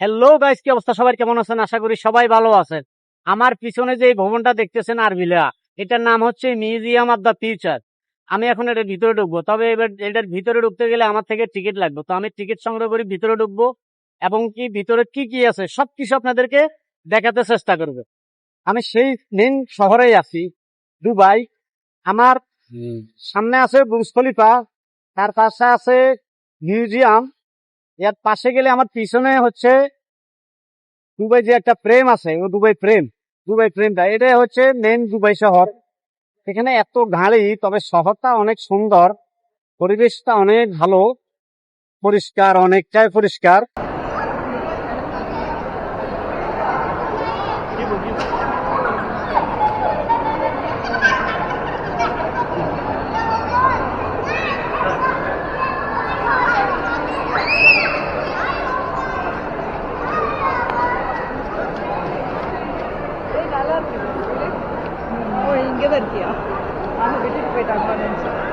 Hello guys কি অবস্থা? সবাই কেমন আছেন? আশা করি সবাই ভালো আছেন। আমার পিছনে যে ভবনটা দেখতেছেন আরবিলা এটার নাম হচ্ছে মিউজিয়াম অফ দ্য ফিউচার আমি এখন এটার ভিতরে ঢুকবো। তবে এবার এটার ভিতরে ঢুকতে গেলে আমার থেকে টিকিট লাগবে। তো আমি টিকিট সংগ্রহ করে ভিতরে ঢুকবো এবং কি ভিতরে কি কি আছে সবকিছু আপনাদেরকে দেখাতে চেষ্টা করবে। আমি সেই মেন শহরেই আছি দুবাই। আমার সামনে আছে বুর্জ খলিফা তার পাশে আছে মিউজিয়াম এর পাশে গেলে আমার পিছনে হচ্ছে দুবাই যে একটা প্রেম আছে, ও দুবাই প্রেম, দুবাই প্রেমটা, এটা হচ্ছে মেন দুবাই শহর। এখানে এত গাড়ি, তবে শহরটা অনেক সুন্দর, পরিবেশটা অনেক ভালো, পরিষ্কার, অনেকটাই পরিষ্কার। कर किया आई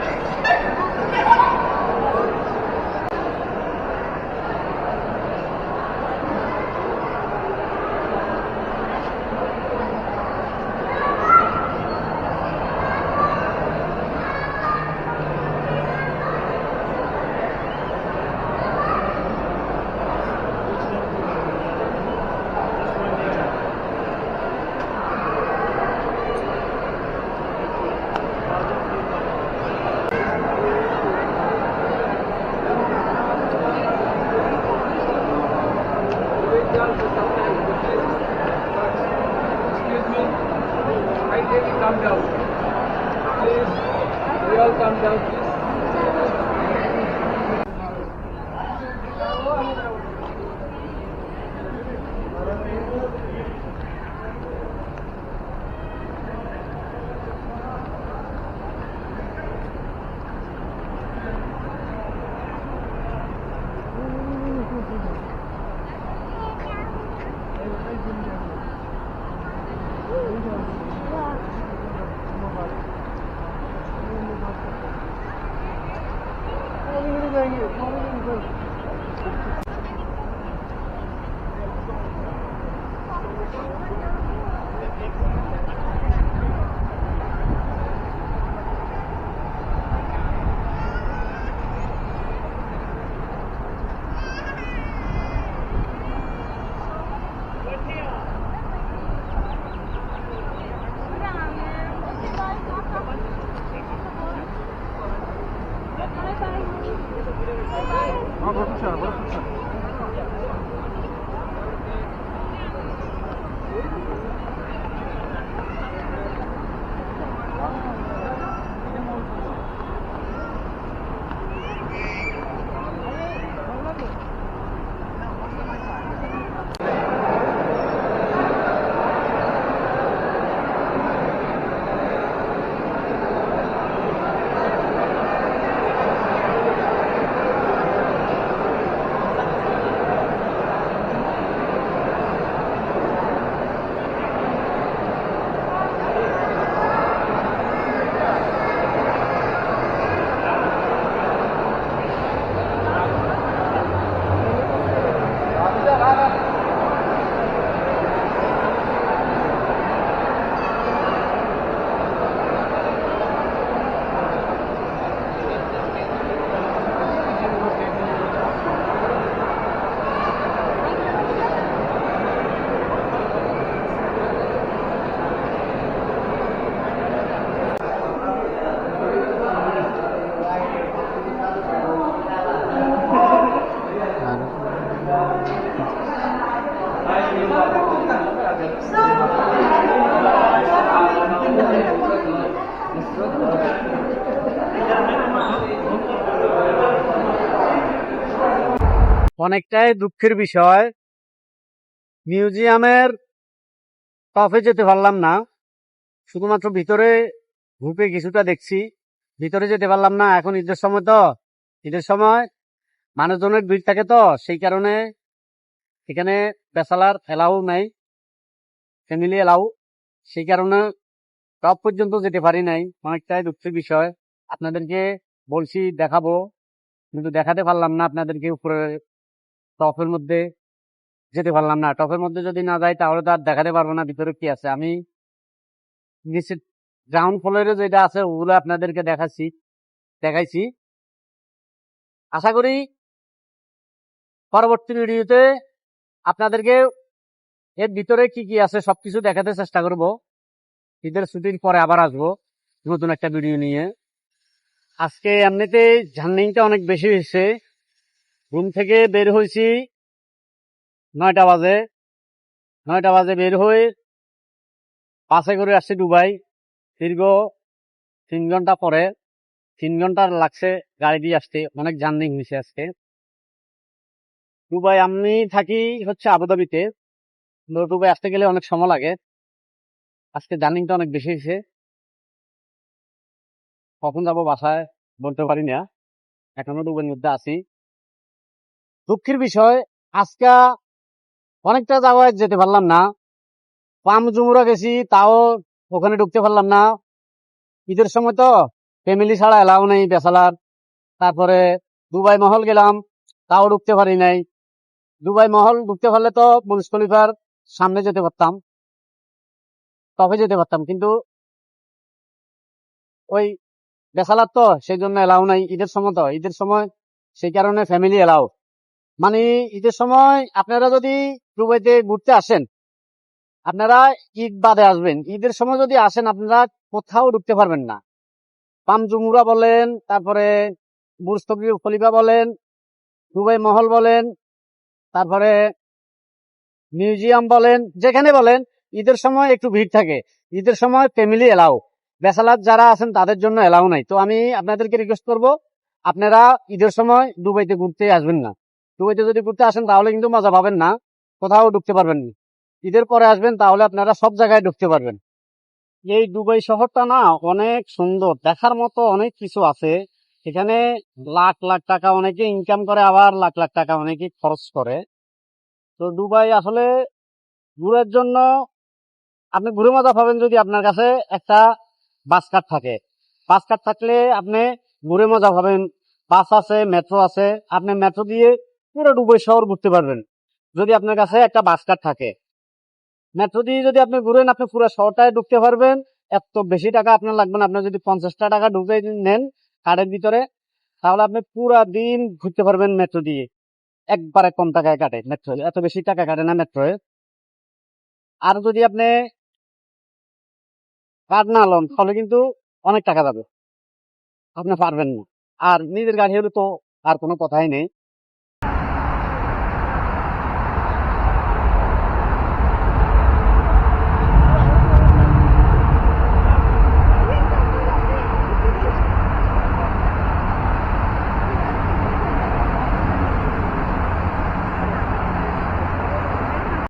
people, I take come down. Please, we all come down. Please. Ha bırakmışlar, bırakmışlar. অনেকটাই দুঃখের বিষয়। মিউজিয়ামের টপে যেতে পারলাম না। শুধুমাত্র ভিতরে ঢুকে কিছুটা দেখছি। ভিতরে যেতে পারলাম না। এখন ঈদের সময় তো। ঈদের সময় মানুষজনের ভিড় থাকে তো। সেই কারণে এখানে বেসালার এলাও নাই। Family allow. সেই কারণে টপ পর্যন্ত যেতে পারি নাই। অনেকটাই দুঃখের বিষয়। আপনাদেরকে বলছি দেখাবো। কিন্তু দেখাতে পারলাম না আপনাদেরকে উপরে টপের মধ্যে যেতে পারলাম না। টপের মধ্যে যদি না যাই, তাহলে তো আর দেখাতে পারব না ভিতরে কি আছে। আমি নিচে গ্রাউন্ড ফ্লোরে যেটা আছে, ওগুলো আপনাদেরকে দেখাচ্ছি, দেখাইছি। আশা করি পরবর্তী ভিডিওতে আপনাদেরকে এর ভিতরে কি কি আছে সবকিছু দেখাতে চেষ্টা করব। ঈদের ছুটির পরে আবার আসব নতুন একটা ভিডিও নিয়ে। আজকে এমনিতে জার্নিংটা অনেক বেশি হয়েছে। রুম থেকে বের হয়েছি নয়টা বাজে। নয়টা বাজে বের হয়ে পাশে করে আসছি দুবাই। দীর্ঘ তিন ঘণ্টা পরে, তিন ঘণ্টা লাগছে গাড়ি দিয়ে আসতে, অনেক জার্নি হয়েছে আজকে। দুবাই আমি থাকি হচ্ছে আবুধাবিতে। দুবাই আসতে গেলে অনেক সময় লাগে। আজকে জার্নিংটা অনেক বেশি হয়েছে কখন যাব বাসায় বলতে পারি না। এখনও দুবাইয়ের মধ্যে আছি। দুঃখের বিষয়, আজকে অনেকটা জায়গায় যেতে পারলাম না। পাম জুমুরা গেছি, তাও ওখানে ঢুকতে পারলাম না। ঈদের সময় তো ফ্যামিলি ছাড়া এলাও নেই বেসালার তারপরে দুবাই মহল গেলাম, তাও ঢুকতে পারি নাই। দুবাই মহল ঢুকতে পারলে তো বুর্জ খলিফার সামনে যেতে পারতাম। তবে যেতে পারতাম, কিন্তু ওই বেসালার তো সেই জন্য এলাও নাই। ঈদের সময় তো, ঈদের সময় সেই কারণে ফ্যামিলি এলাও। মানে ঈদের সময় আপনারা যদি দুবাইতে ঘুরতে আসেন, আপনারা ঈদ বাদে আসবেন। ঈদের সময় যদি আসেন, আপনারা কোথাও ঢুকতে পারবেন না। পামজুমুরা বলেন, তারপরে বুর্জ খলিফা বলেন, দুবাই মহল বলেন, তারপরে মিউজিয়াম বলেন, যেখানে বলেন, ঈদের সময় একটু ভিড় থাকে। ঈদের সময় ফ্যামিলি এলাও বেসালার যারা আছেন, তাদের জন্য এলাও নাই। তো আমি আপনাদেরকে রিকোয়েস্ট করব, আপনারা ঈদের সময় দুবাইতে ঘুরতে আসবেন না। দুবাইতে যদি ঘুরতে আসেন, তাহলে কিন্তু মজা পাবেন না। কোথাও ঢুকতে পারবেন না। ঈদের পরে আসবেন, তাহলে আপনারা সব জায়গায় ঢুকতে পারবেন। এই দুবাই শহরটা না অনেক সুন্দর। দেখার মতো অনেক কিছু আছে। এখানে লাখ লাখ টাকা অনেকে ইনকাম করে, আবার লাখ লাখ টাকা অনেকে খরচ করে। তো দুবাই আসলে ঘুরের জন্য আপনি ঘুরে মজা পাবেন যদি আপনার কাছে একটা বাস কার্ড থাকে। বাস কার্ড থাকলে আপনি ঘুরে মজা পাবেন। বাস আছে, মেট্রো আছে। আপনি মেট্রো দিয়ে পুরো দুবাই শহর ঘুরতে পারবেন। যদি আপনার কাছে একটা বাস কার্ড থাকে। মেট্রো দিয়ে যদি আপনি ঘুরেন, আপনি পুরো শহরটায় ঢুকতে পারবেন। এত বেশি টাকা আপনার লাগবে না। আপনি যদি পঞ্চাশটা টাকা ঢুকে নেন কার্ডের ভিতরে, তাহলে আপনি পুরা দিন ঘুরতে পারবেন মেট্রো দিয়ে। একবারে কম টাকায় কাটে মেট্রো। এত বেশি টাকা কাটে না মেট্রোয়ে আর যদি আপনি কার্ড না লন, তাহলে কিন্তু অনেক টাকা যাবে আপনি পারবেন না। আর নিজের গাড়ি হলে তো আর কোনো কথাই নেই।